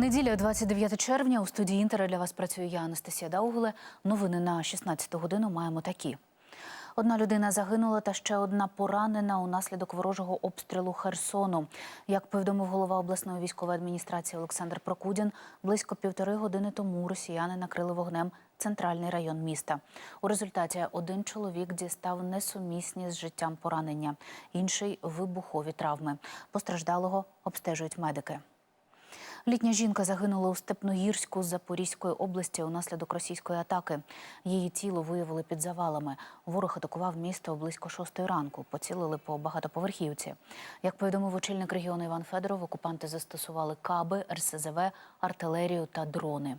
Неділя, 29 червня. У студії Інтера для вас працює я, Анастасія Даугуле. Новини на 16 годину маємо такі. Одна людина загинула та ще одна поранена унаслідок ворожого обстрілу Херсону. Як повідомив голова обласної військової адміністрації Олександр Прокудін, близько півтори години тому росіяни накрили вогнем центральний район міста. У результаті один чоловік дістав несумісні з життям поранення, інший вибухові травми. Постраждалого обстежують медики. Літня жінка загинула у Степногірську з Запорізької області унаслідок російської атаки. Її тіло виявили під завалами. Ворог атакував місто близько шостої ранку. Поцілили по багатоповерхівці. Як повідомив очільник регіону Іван Федоров, окупанти застосували каби, РСЗВ, артилерію та дрони.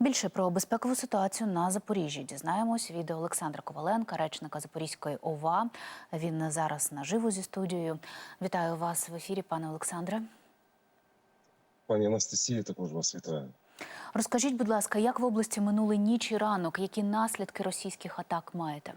Більше про безпекову ситуацію на Запоріжжі дізнаємось від Олександра Коваленка, речника Запорізької ОВА. Він зараз наживо зі студією. Вітаю вас в ефірі, пане Олександре. Пані Анастасія, також вас вітаю. Розкажіть, будь ласка, як в області минули ніч і ранок? Які наслідки російських атак маєте?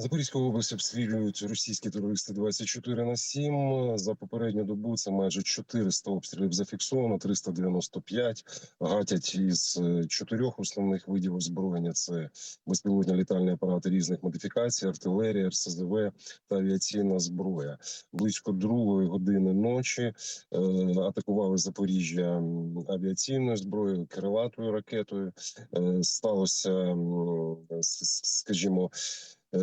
Запорізьку область обстрілюють російські терористи 24 на 7. За попередню добу це майже 400 обстрілів зафіксовано, 395. Гатять із е, чотирьох основних видів озброєння: це безпілотні літальні апарати різних модифікацій, артилерія, РСЗВ та авіаційна зброя. Близько другої години ночі е, атакували Запоріжжя авіаційною зброєю, крилатою ракетою. Е, сталося, скажімо. Е,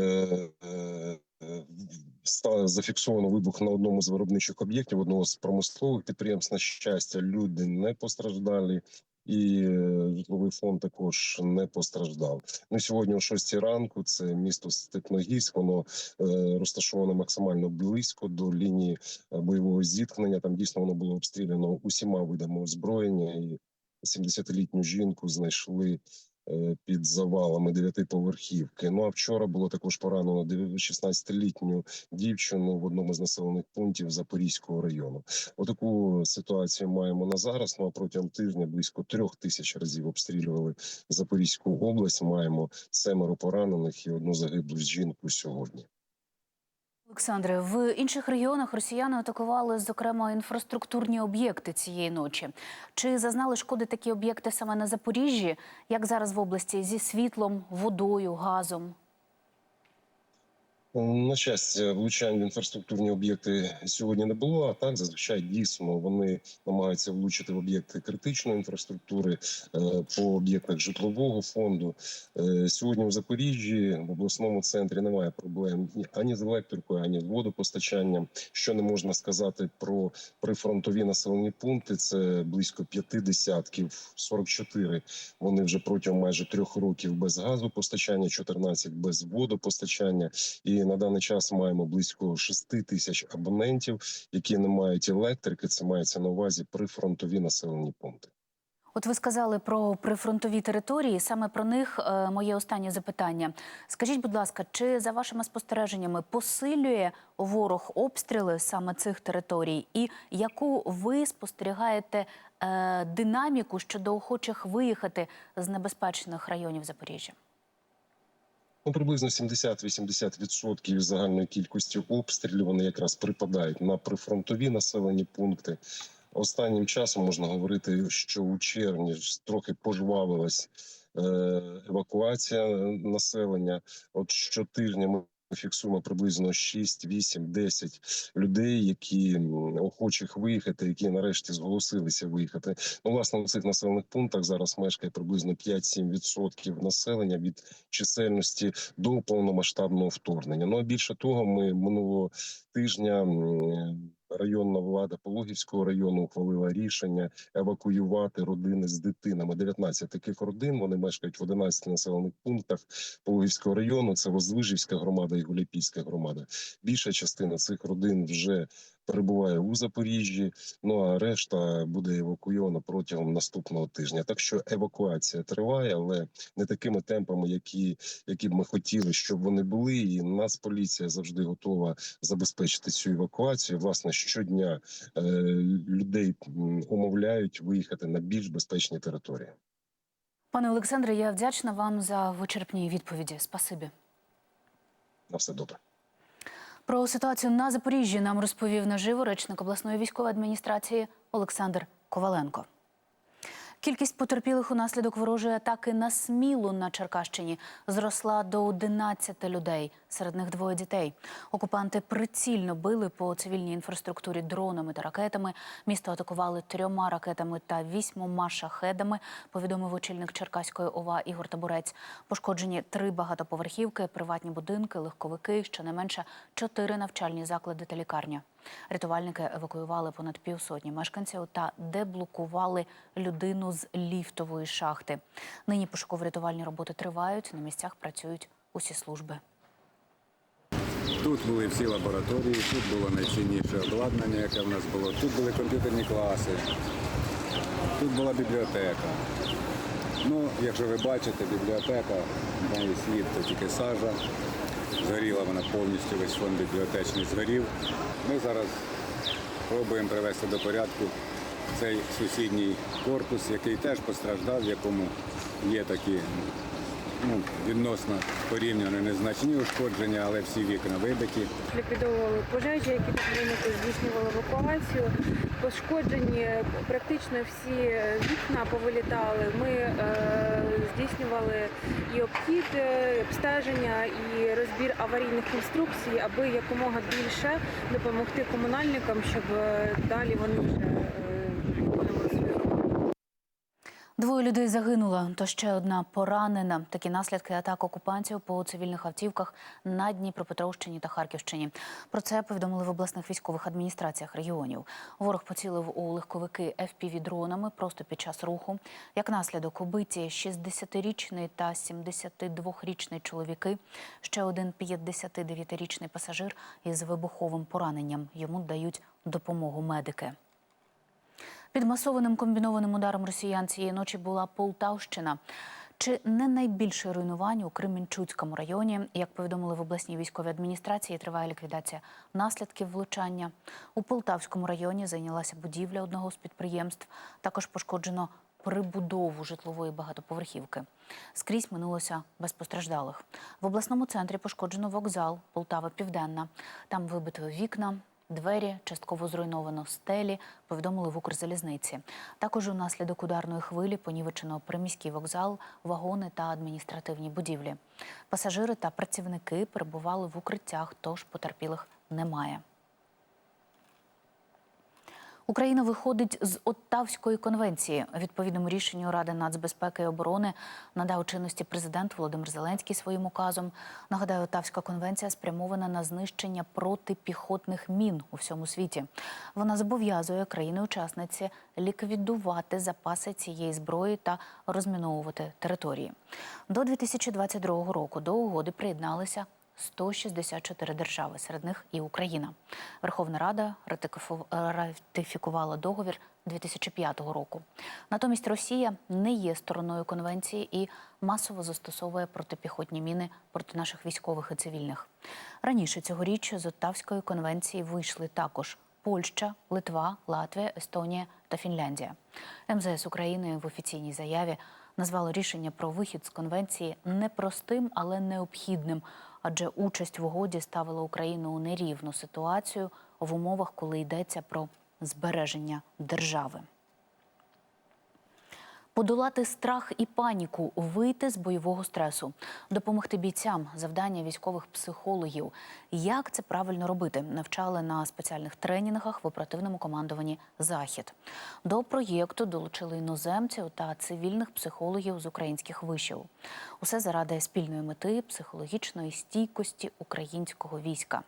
е, е, зафіксовано вибух на одному з виробничих об'єктів одного з промислових підприємств. На щастя, люди не постраждали. І житловий фонд також не постраждав. Ну сьогодні, о 6 ранку, це місто Степногірськ. Воно розташоване максимально близько до лінії бойового зіткнення. Там дійсно воно було обстріляно усіма видами озброєння, і 70-літню жінку знайшли під завалами дев'ятиповерхівки. Ну а вчора було також поранено дев'я- 16-літню дівчину в одному з населених пунктів Запорізького району. Отаку ситуацію маємо на зараз. Ну а протягом тижня близько трьох тисяч разів обстрілювали Запорізьку область. Маємо семеро поранених і одну загиблу жінку сьогодні. Олександре, в інших регіонах росіяни атакували, зокрема, інфраструктурні об'єкти цієї ночі. Чи зазнали шкоди такі об'єкти саме на Запоріжжі? Як зараз в області зі світлом, водою, газом? На щастя, влучань в інфраструктурні об'єкти сьогодні не було. А так зазвичай дійсно вони намагаються влучити в об'єкти критичної інфраструктури е, по об'єктах житлового фонду. Е, Сьогодні в Запоріжжі в обласному центрі немає проблем ані з електрикою, ані з водопостачанням. Що не можна сказати про прифронтові населені пункти. Це близько п'яти десятків, 44 Вони вже протягом майже трьох років без газопостачання, 14 без водопостачання. І на даний час маємо близько 6 тисяч абонентів, які не мають електрики. Це мається на увазі прифронтові населені пункти. От ви сказали про прифронтові території. Саме про них е, моє останнє запитання. Скажіть, будь ласка, чи за вашими спостереженнями посилює ворог обстріли саме цих територій? І яку ви спостерігаєте е, динаміку щодо охочих виїхати з небезпечних районів Запоріжжя? Ну, приблизно 70-80% загальної кількості обстрілів вони якраз припадають на прифронтові населені пункти. Останнім часом можна говорити, що у червні трохи пожвавилась е, евакуація населення. От щотижня ми фіксуємо приблизно 6, 8, 10 людей, які охочих виїхати, які нарешті зголосилися виїхати. Ну, власне, у цих населених пунктах зараз мешкає приблизно 5-7% населення від чисельності до повномасштабного вторгнення. Ну а більше того, ми минулого тижня. Районна влада Пологівського району ухвалила рішення евакуювати родини з дитинами. 19 таких родин. Вони мешкають в 11 населених пунктах Пологівського району. Це Воздвижівська громада і Гуляпійська громада. Більша частина цих родин вже перебуває у Запоріжжі. Ну а решта буде евакуйована протягом наступного тижня. Так що евакуація триває, але не такими темпами, які, які б ми хотіли, щоб вони були. І Нацполіція завжди готова забезпечити цю евакуацію. Власне, щодня е, людей умовляють виїхати на більш безпечні території. Пане Олександре, я вдячна вам за вичерпні відповіді. Спасибі. На все добре. Про ситуацію на Запоріжжі нам розповів наживо речник обласної військової адміністрації Олександр Коваленко. Кількість потерпілих унаслідок ворожої атаки на Смілу на Черкащині зросла до 11 людей. Серед них двоє дітей. Окупанти прицільно били по цивільній інфраструктурі дронами та ракетами. Місто атакували трьома ракетами та вісьмома шахедами. Повідомив очільник Черкаської ОВА Ігор Табурець. Пошкоджені три багатоповерхівки, приватні будинки, легковики, щонайменше чотири навчальні заклади та лікарня. Рятувальники евакуювали понад півсотні мешканців та деблокували людину з ліфтової шахти. Нині пошуково-рятувальні роботи тривають. На місцях працюють усі служби. Тут були всі лабораторії, тут було найцінніше обладнання, яке в нас було. Тут були комп'ютерні класи, тут була бібліотека. Ну, якщо ви бачите, бібліотека, має слід, то тільки сажа. Згоріла вона повністю, весь фонд бібліотечний згорів. Ми зараз пробуємо привести до порядку цей сусідній корпус, який теж постраждав, в якому є такі ну, відносно порівняно незначні ушкодження, але всі вікна вибиті. ліквідовували пожежі, які виникли, здійснювали евакуацію. Пошкоджені практично всі вікна повилітали. Ми е, здійснювали і обхід, е, і обстеження, і розбір аварійних конструкцій, аби якомога більше допомогти комунальникам, щоб е, далі вони вже е. Двоє людей загинуло, то ще одна поранена. Такі наслідки атак окупантів по цивільних автівках на Дніпропетровщині та Харківщині. Про це повідомили в обласних військових адміністраціях регіонів. Ворог поцілив у легковики fpv дронами просто під час руху. Як наслідок убиті 60-річний та 72-річний чоловіки. Ще один 59-річний пасажир із вибуховим пораненням. Йому дають допомогу медики. Під масованим комбінованим ударом росіян цієї ночі була Полтавщина. Чи не найбільше руйнувань у Кременчуцькому районі? Як повідомили в обласній військовій адміністрації, триває ліквідація наслідків влучання. У Полтавському районі зайнялася будівля одного з підприємств. Також пошкоджено прибудову житлової багатоповерхівки. Скрізь минулося без постраждалих. В обласному центрі пошкоджено вокзал Полтава Південна. Там вибито вікна, Двері частково зруйновано стелі, повідомили в Укрзалізниці. Також унаслідок ударної хвилі понівечено приміський вокзал, вагони та адміністративні будівлі. Пасажири та працівники перебували в укриттях, тож потерпілих немає. Україна виходить з Оттавської конвенції. Відповідному рішенню Ради нацбезпеки і оборони надав чинності президент Володимир Зеленський своїм указом. Нагадаю, Оттавська конвенція спрямована на знищення протипіхотних мін у всьому світі. Вона зобов'язує країни-учасниці ліквідувати запаси цієї зброї та розміновувати території. До 2022 року до угоди приєдналися 164 держави, серед них і Україна. Верховна Рада ратифікувала договір 2005 року. Натомість Росія не є стороною конвенції і масово застосовує протипіхотні міни проти наших військових і цивільних. Раніше цьогоріч з Оттавської конвенції вийшли також Польща, Литва, Латвія, Естонія та Фінляндія. МЗС України в офіційній заяві назвало рішення про вихід з конвенції непростим, але необхідним, адже участь в угоді ставила Україну у нерівну ситуацію в умовах, коли йдеться про збереження держави. Подолати страх і паніку, вийти з бойового стресу, допомогти бійцям, завдання військових психологів. Як це правильно робити? Навчали на спеціальних тренінгах в оперативному командуванні Захід. До проєкту долучили іноземців та цивільних психологів з українських вишів. Усе заради спільної мети психологічної стійкості українського війська.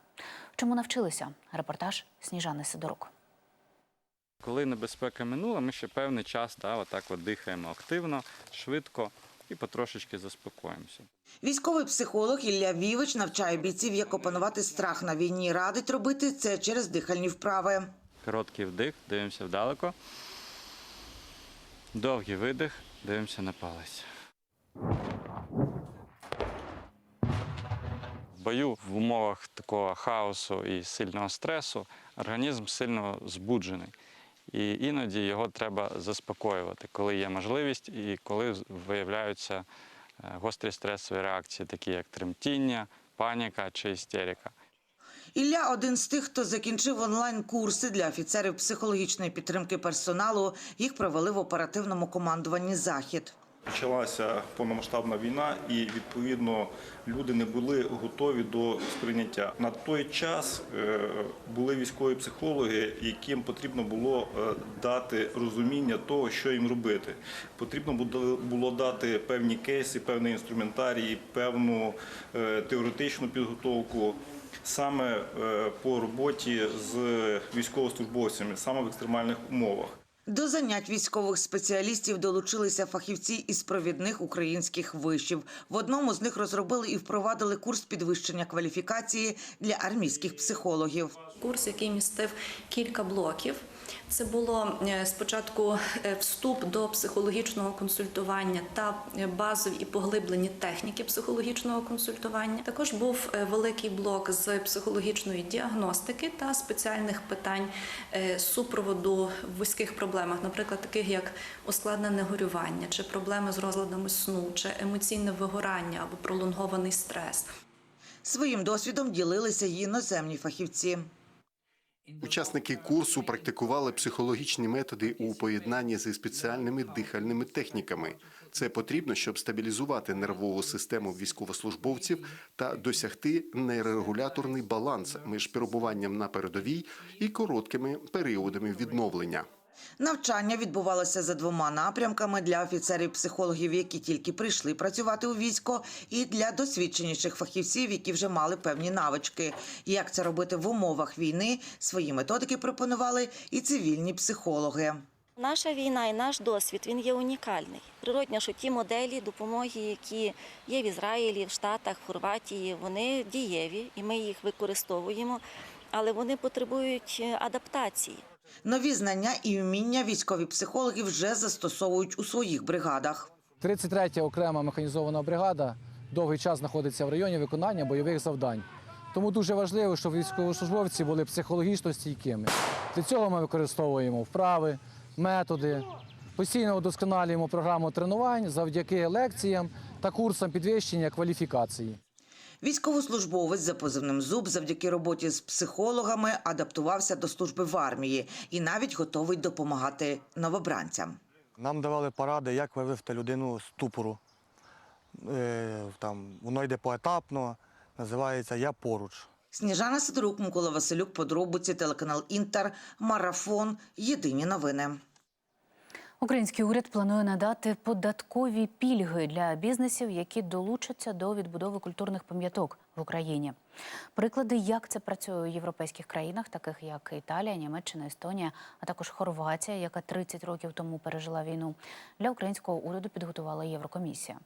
Чому навчилися? Репортаж Сніжани Сидорук. Коли небезпека минула, ми ще певний час да, отак от дихаємо активно, швидко і потрошечки заспокоїмося. Військовий психолог Ілля Вівич навчає бійців, як опанувати страх на війні. Радить робити це через дихальні вправи. Короткий вдих, дивимося вдалеко. Довгий видих, дивимося на палець. В бою в умовах такого хаосу і сильного стресу організм сильно збуджений. І іноді його треба заспокоювати, коли є можливість і коли виявляються е, гострі стресові реакції, такі як тремтіння, паніка чи істерика. Ілля один з тих, хто закінчив онлайн-курси для офіцерів психологічної підтримки персоналу. Їх провели в оперативному командуванні Захід. Почалася повномасштабна війна, і відповідно люди не були готові до сприйняття. На той час е, були військові психологи, яким потрібно було е, дати розуміння того, що їм робити. Потрібно було- дати певні кейси, певний інструментарій, певну е, теоретичну підготовку. Саме по роботі з військовослужбовцями, саме в екстремальних умовах. До занять військових спеціалістів долучилися фахівці із провідних українських вишів. В одному з них розробили і впровадили курс підвищення кваліфікації для армійських психологів. Курс, який містив кілька блоків. Це було е, спочатку е, вступ до психологічного консультування та е, базові і поглиблені техніки психологічного консультування. Також був великий блок з психологічної діагностики та спеціальних питань супроводу в вузьких проблемах, наприклад, таких як ускладнене горювання, чи проблеми з розладами сну, чи емоційне вигорання або пролонгований стрес. Своїм досвідом ділилися й іноземні фахівці. Учасники курсу практикували психологічні методи у поєднанні зі спеціальними дихальними техніками. Це потрібно, щоб стабілізувати нервову систему військовослужбовців та досягти нейрорегуляторний баланс між перебуванням на передовій і короткими періодами відновлення. Навчання відбувалося за двома напрямками для офіцерів-психологів, які тільки прийшли працювати у військо, і для досвідченіших фахівців, які вже мали певні навички. Як це робити в умовах війни? Свої методики пропонували і цивільні психологи. Наша війна і наш досвід він є унікальний. Природно, що ті моделі допомоги, які є в Ізраїлі, в Штатах, в Хорватії, вони дієві і ми їх використовуємо, але вони потребують е, адаптації. Нові знання і вміння військові психологи вже застосовують у своїх бригадах. 33-я окрема механізована бригада довгий час знаходиться в районі виконання бойових завдань. Тому дуже важливо, щоб військовослужбовці були психологічно стійкими. Для цього ми використовуємо вправи, методи, постійно удосконалюємо програму тренувань завдяки лекціям та курсам підвищення кваліфікації. Військовослужбовець за позивним зуб завдяки роботі з психологами адаптувався до служби в армії і навіть готовий допомагати новобранцям. Нам давали поради, як вивести людину з ступору. Е, Там, воно йде поетапно, називається Я поруч. Сніжана Сидорук, Микола Василюк, подробиці, телеканал Інтер, Марафон. Єдині новини. Український уряд планує надати податкові пільги для бізнесів, які долучаться до відбудови культурних пам'яток в Україні. Приклади, як це працює у європейських країнах, таких як Італія, Німеччина, Естонія, а також Хорватія, яка 30 років тому пережила війну, для українського уряду підготувала Єврокомісія.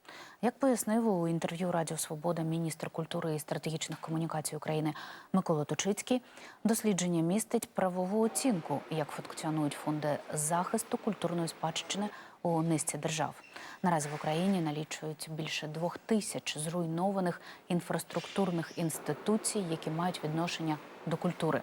Як пояснив у інтерв'ю Радіо Свобода міністр культури і стратегічних комунікацій України Микола Точицький, дослідження містить правову оцінку, як функціонують фонди захисту культурної спадщини у низці держав. Наразі в Україні налічують більше двох тисяч зруйнованих інфраструктурних інституцій, які мають відношення до культури.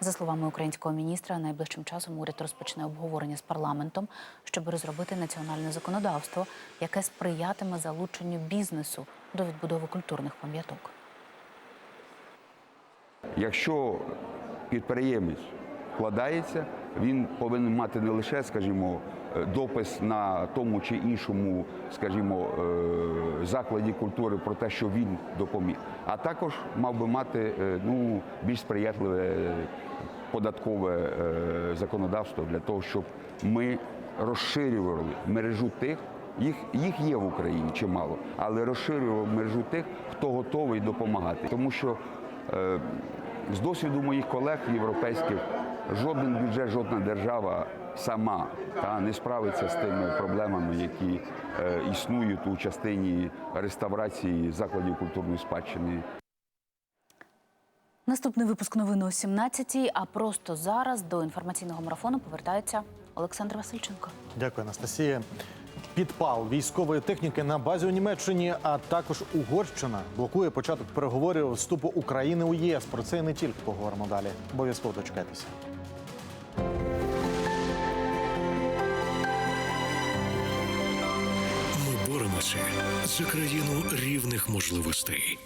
За словами українського міністра, найближчим часом уряд розпочне обговорення з парламентом, щоб розробити національне законодавство, яке сприятиме залученню бізнесу до відбудови культурних пам'яток. Якщо підприємець вкладається, він повинен мати не лише, скажімо, допис на тому чи іншому, скажімо, е, закладі культури про те, що він допоміг, а також мав би мати е, ну, більш сприятливе податкове е, законодавство для того, щоб ми розширювали мережу тих. Їх, їх є в Україні чимало, але розширювали мережу тих, хто готовий допомагати. Тому що з досвіду моїх колег європейських жоден бюджет, жодна держава сама та не справиться з тими проблемами, які е, існують у частині реставрації закладів культурної спадщини. Наступний випуск новини о 17-й, а просто зараз до інформаційного марафону повертається Олександр Васильченко. Дякую, Анастасія. Підпал військової техніки на базі у Німеччині, а також Угорщина блокує початок переговорів вступу України у ЄС. Про це і не тільки поговоримо далі. Обов'язково дочекайтеся. За країну рівних можливостей.